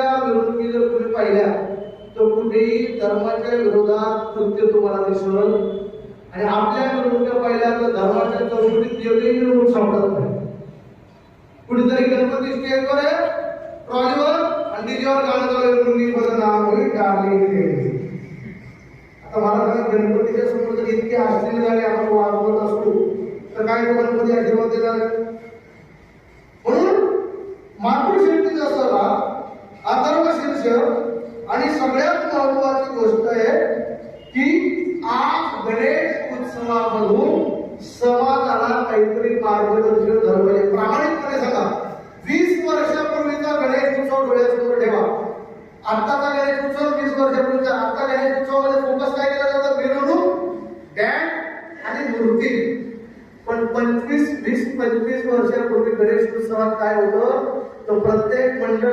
गणपतीच्या मिरवणुकी जर तुम्ही पाहिल्या तर कुठेही धर्माच्या विरोधात कृत्य तुम्हाला दिसल आणि आपल्या मिरवणुक्या पाहिल्या तर धर्माच्या चौकटीत देवही मिरवणूक सापडत नाही. कुठेतरी गणपती स्टेजवर ट्रॉलीवर आणि तिच्यावर गाणं चालू मुली बदनाम होईल डार्लिंग आता मला सांगा गणपतीच्या समोर जर इतके आश्चर्य झाले आपण वाजवत असतो तर काय गणपती आशीर्वाद देणार म्हणून मातृशक्तीचा लक्ष आणि सगळ्यात महत्वाची गोष्ट आहे की आज गणेश उत्सवामधून समाजाला काहीतरी मार्गदर्शन झालं प्रामाणिकपणे सांगा. वीस वर्षापूर्वीचा गणेश उत्सव डोळ्यासमोर ठेवा. आत्ताचा गणेश उत्सव वीस वर्षापूर्वीचा. आत्ता गणेश उत्सवामध्ये फोकस काय केला जातो? मिरवणूक डॅन आणि मूर्ती. पण पंचवीस वीस पंचवीस वर्षापूर्वी गणेश उत्सवात काय होतं? तर प्रत्येक मंडळ